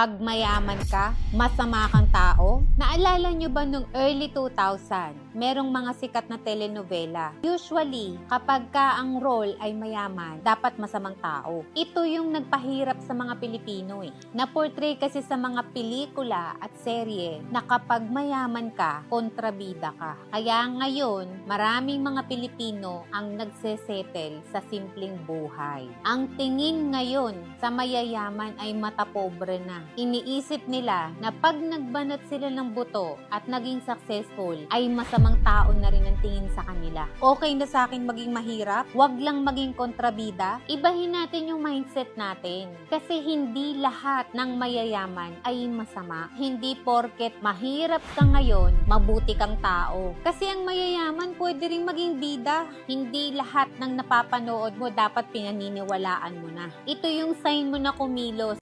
Pag mayaman ka, masama kang tao? Naalala nyo ba nung early 2000, merong mga sikat na telenovela? Usually, kapag ka ang role ay mayaman, dapat masamang tao. Ito yung nagpahirap sa mga Pilipino eh. Na-portray kasi sa mga pelikula at serye na kapag mayaman ka, kontrabida ka. Kaya ngayon, maraming mga Pilipino ang nagsesettle sa simpleng buhay. Ang tingin ngayon sa mayayaman ay matapobre na. Iniisip nila na pag nagbanat sila ng buto at naging successful, ay masamang tao na rin ang tingin sa kanila. Okay na sa akin maging mahirap, wag lang maging kontrabida. Ibahin natin yung mindset natin. Kasi hindi lahat ng mayayaman ay masama. Hindi porket mahirap ka ngayon, mabuti kang tao. Kasi ang mayayaman pwede rin maging bida. Hindi lahat ng napapanood mo dapat pinaniniwalaan mo na. Ito yung sign mo na kumilos